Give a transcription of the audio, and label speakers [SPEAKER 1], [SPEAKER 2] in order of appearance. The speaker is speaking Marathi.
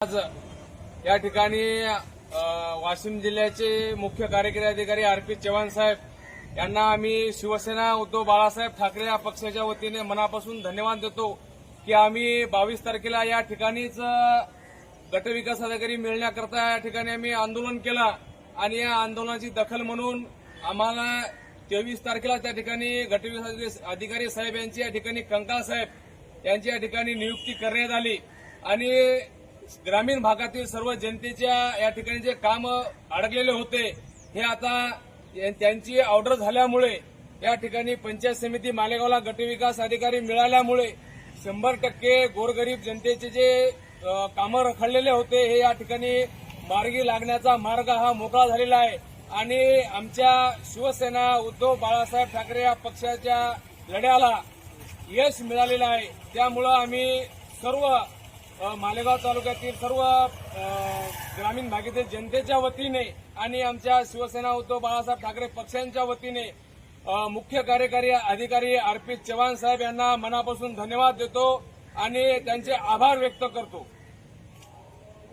[SPEAKER 1] आज या ठिकाणी वाशिम जिल्ह्याचे मुख्य कार्यकारी अधिकारी आर पी चव्हाण साहेब यांना आम्ही शिवसेना उद्धव बाळासाहेब ठाकरे या पक्षाच्या वतीने मनापासून धन्यवाद देतो की आम्ही बावीस तारखेला या ठिकाणीच गटविकास अधिकारी मिळण्याकरता या ठिकाणी आम्ही आंदोलन केलं आणि या आंदोलनाची दखल म्हणून आम्हाला तेवीस तारखेला त्या ठिकाणी गटविकास अधिकारी साहेब यांची या ठिकाणी कंकाळ साहेब यांची या ठिकाणी नियुक्ती करण्यात आली. आणि ग्रामीण भागातील सर्व जनतेच्या या ठिकाणी जे काम अडकलेले होते हे आता या- त्यांची ऑर्डर झाल्यामुळे या ठिकाणी पंचायत समिती मालेगावला गटविकास अधिकारी मिळाल्यामुळे शंभर टक्के गोरगरीब जनतेचे जे कामं रखडलेले होते हे या ठिकाणी मार्गी लागण्याचा मार्ग हा मोकळा झालेला आहे. आणि आमच्या शिवसेना उद्धव बाळासाहेब ठाकरे या पक्षाच्या लढ्याला यश मिळालेलं आहे. त्यामुळं आम्ही सर्व मालेगाव तालुक्यातील सर्व ग्रामीण भागातील जनतेच्या वतीने आणि आमच्या शिवसेना उद्धव बाळासाहेब ठाकरे पक्षांच्या वतीने मुख्य कार्यकारी अधिकारी अर्पित चव्हाण साहेब यांना मनापासून धन्यवाद देतो आणि त्यांचे आभार व्यक्त करतो.